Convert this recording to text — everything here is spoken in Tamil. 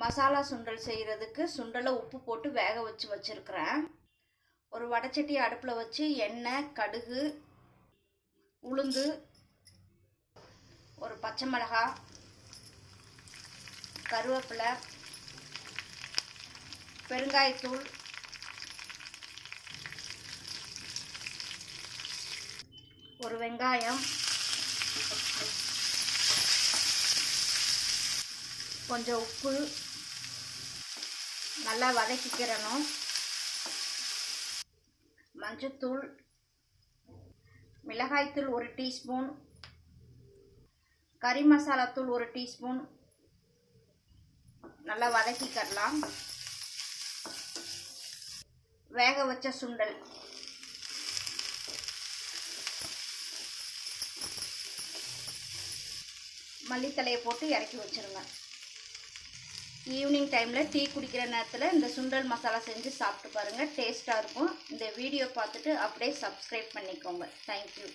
மசாலா சுண்டல் செய்கிறதுக்கு சுண்டலை உப்பு போட்டு வேக வச்சு வச்சுருக்கிறேன். ஒரு வடைச்சட்டி அடுப்பில் வச்சு எண்ணெய் கடுகு உளுந்து ஒரு பச்சை மிளகாய் கருவேப்பிலை பெருங்காயத்தூள் ஒரு வெங்காயம் கொஞ்சம் உப்பு நல்லா வதக்கிக்கிறணும் மஞ்சத்தூள் மிளகாய்த்தூள் ஒரு டீஸ்பூன் கறி மசாலாத்தூள் ஒரு டீஸ்பூன். நல்லா வதக்கிக்கலாம். வேக வச்ச சுண்டல். மல்லித்தலையை போட்டு இறக்கி வச்சுருங்க. ஈவினிங் டைமில் டீ குடிக்கிற நேரத்தில் இந்த சுண்டல் மசாலா செஞ்சு சாப்பிட்டு பாருங்கள் டேஸ்ட்டாக இருக்கும். இந்த வீடியோ பார்த்துட்டு அப்படியே சப்ஸ்கிரைப் பண்ணிக்கோங்க. தேங்க்யூ